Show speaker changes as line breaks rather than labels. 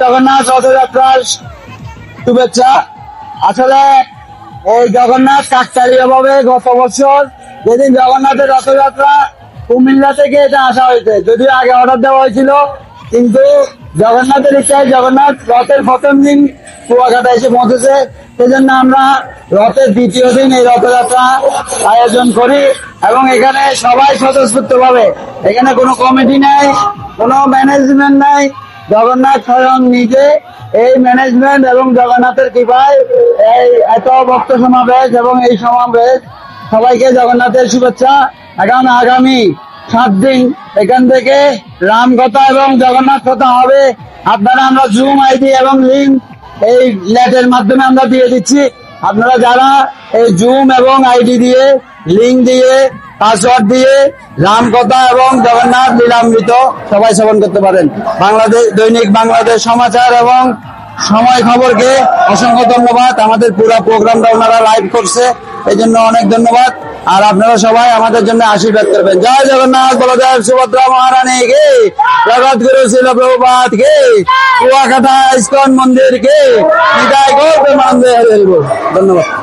জগন্নাথ রথযাত্রার শুভেচ্ছা। আসলে এই জগন্নাথ কাকতালীয় ভাবে গত বছর যেদিন জগন্নাথের রথযাত্রা কুমিল্লা থেকে এটা আসা হয়েছে, যদিও আগে অর্ডার দেওয়া হয়েছিল, কিন্তু জগন্নাথের ইচ্ছায় জগন্নাথ রথের প্রথম দিন কুয়াকাটা এসে পৌঁছেছে। সেজন্য আমরা রথের দ্বিতীয় দিন এই রথযাত্রা আয়োজন করি এবং এখানে সবাই স্বতঃস্ফূর্ত ভাবে এখানে কোনো কমিটি নাই, কোনো ম্যানেজমেন্ট নাই জগন্নাথ স্বয়ং নিজে এই ম্যানেজমেন্ট এবং জগন্নাথের কৃপায় এই এত ভক্ত সমাবেশ এবং এই সমাবেশ সবাইকে জগন্নাথের শুভেচ্ছা। এখন আগামী সাত দিন এখান থেকে রামকথা এবং জগন্নাথ কথা হবে। আপনারা আমরা জুম আইডি এবং লিঙ্ক এই লেটের মাধ্যমে আমরা দিয়ে দিচ্ছি। আপনারা যারা এই জুম এবং আইডি দিয়ে লিঙ্ক দিয়ে পাসওয়ার্ড দিয়ে রামকথা এবং জগন্নাথ লীলামৃত সবাই শ্রবণ করতে পারেন। বাংলাদেশ, দৈনিক বাংলাদেশ সমাচার এবং সময় খবরকে অসংখ্য ধন্যবাদ। আমাদের পুরো প্রোগ্রামটা ওনারা লাইভ করছে। এই জন্য অনেক ধন্যবাদ। আর আপনারা সবাই আমাদের জন্য আশীর্বাদ করবেন। জয় জগন্নাথ, বলদেব, সুভদ্রা মহারানী, কে? জগৎ গুরু, শিল প্রভুপাত, কে? কুয়াকাটা ইস্কন মন্দির, কে? বিদায় গৌর ধন্যবাদ।